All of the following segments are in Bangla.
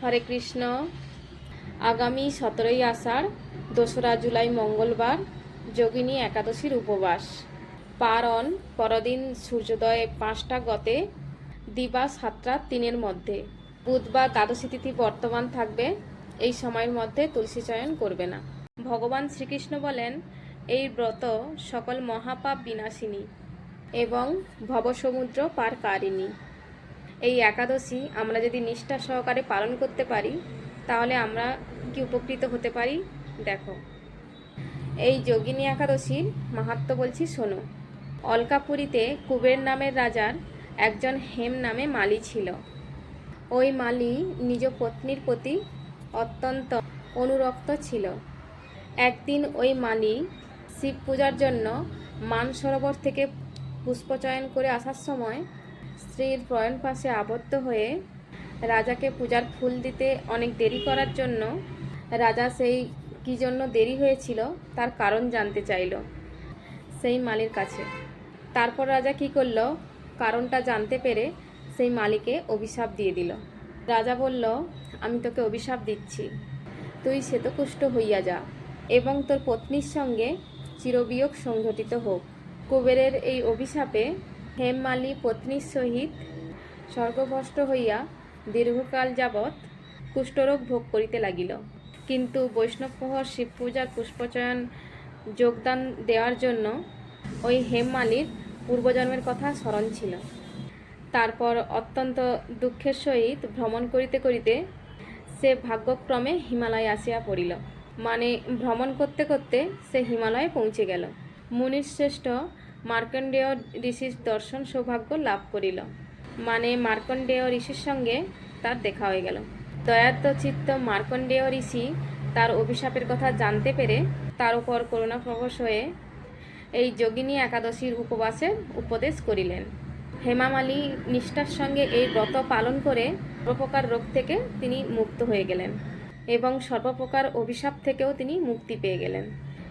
হরে কৃষ্ণ। আগামী সতেরোই আষাঢ়, দোসরা জুলাই মঙ্গলবার, যোগিনী একাদশীর উপবাস। পারণ, পরদিন সূর্যোদয় পাঁচটা গতে, দিবা সাতটা তিনের মধ্যে। বুধবার দ্বাদশী তিথি বর্তমান থাকবে, এই সময়ের মধ্যে তুলসী চয়ন করবে না। ভগবান শ্রীকৃষ্ণ বলেন, এই ব্রত সকল মহাপাপ বিনাশিনী এবং ভবসমুদ্র পার পারকারিণী এই একাদশী আমরা যদি নিষ্ঠা সহকারে পালন করতে পারি, তাহলে আমরা কি উপকৃত হতে পারি? দেখো। এই যোগিনী একাদশীর মাহাত্ম বলছি শোনো। অলকাপুরীতে কুবের নামের রাজার একজন হেম নামে মালি ছিল। ওই মালি নিজ পত্নীর প্রতি অত্যন্ত অনুরক্ত ছিল। একদিন ওই মালি শিব পূজার জন্য মানসরোবর থেকে পুষ্পচয়ন করে আসার সময় স্ত্রীর প্রয়ণ পাশে আবদ্ধ হয়ে রাজাকে পূজার ফুল দিতে অনেক দেরি করার জন্য রাজা সেই কী জন্য দেরি হয়েছিল তার কারণ জানতে চাইল সেই মালির কাছে। তারপর রাজা কি করল? কারণটা জানতে পেরে সেই মালিকে অভিশাপ দিয়ে দিল। রাজা বলল, আমি তোকে অভিশাপ দিচ্ছি। তুই শ্বেতকুষ্ঠ হইয়া যা এবং তোর পত্নীর সঙ্গে চিরবিয়োগ সংঘটিত হোক। কুবেরের এই অভিশাপে হেমমালি পত্নীর সহিত স্বর্গভ্রষ্ট হইয়া দীর্ঘকাল যাবৎ কুষ্ঠরোগ ভোগ করিতে লাগিল। কিন্তু বৈষ্ণবপ্রহর শিব পূজার পুষ্পচয়ন, যোগদান দেওয়ার জন্য ওই হেমমালির পূর্বজন্মের কথা স্মরণ ছিল। তারপর অত্যন্ত দুঃখের সহিত ভ্রমণ করিতে করিতে সে ভাগ্যক্রমে হিমালয়ে আসিয়া পড়িল। মানে ভ্রমণ করতে করতে সে হিমালয়ে পৌঁছে গেল। মুনির শ্রেষ্ঠ মার্কণ্ডেয় ঋষির দর্শন সৌভাগ্য লাভ করিল। মানে মার্কণ্ডেয় ঋষির সঙ্গে তার দেখা হয়ে গেল। দয়াদ্দ চিত্ত মার্কণ্ডেয় ঋষি তার অভিশাপের কথা জানতে পেরে তার উপর করুণা প্রবশ হয়ে এই যোগিনী একাদশীর উপবাসের উপদেশ করিলেন। হেমামালী নিষ্ঠার সঙ্গে এই ব্রত পালন করে সর্বপ্রকার রোগ থেকে তিনি মুক্ত হয়ে গেলেন এবং সর্বপ্রকার অভিশাপ থেকেও তিনি মুক্তি পেয়ে গেলেন।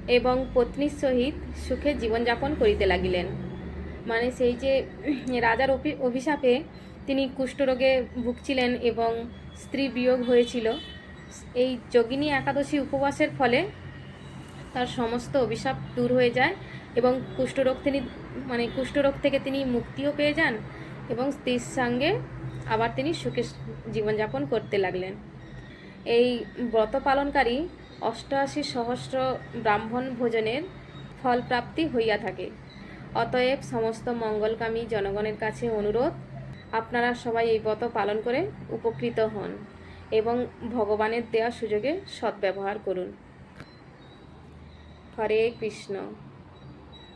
এবং পত্নীর সহিত সুখে জীবনযাপন করিতে লাগিলেন। মানে সেই যে রাজার অভি- অভিশাপে তিনি কুষ্ঠরোগে ভুগছিলেন এবং স্ত্রী বিয়োগ হয়েছিল, এই যোগিনী একাদশী উপবাসের ফলে তার সমস্ত অভিশাপ দূর হয়ে যায় এবং কুষ্ঠরোগ তিনি মানে কুষ্ঠরোগ থেকে তিনি মুক্তিও পেয়ে যান এবং স্ত্রীর সঙ্গে আবার তিনি সুখে জীবনযাপন করতে লাগলেন। এই ব্রত পালনকারী অষ্টআশি সহস্র ব্রাহ্মণ ভোজনের ফলপ্রাপ্তি হইয়া থাকে। অতএব সমস্ত মঙ্গলকামী জনগণের কাছে অনুরোধ, আপনারা সবাই এই ব্রত পালন করে উপকৃত হন এবং ভগবানের দেওয়া সুযোগে সদ্ব্যবহার করুন। হরে কৃষ্ণ।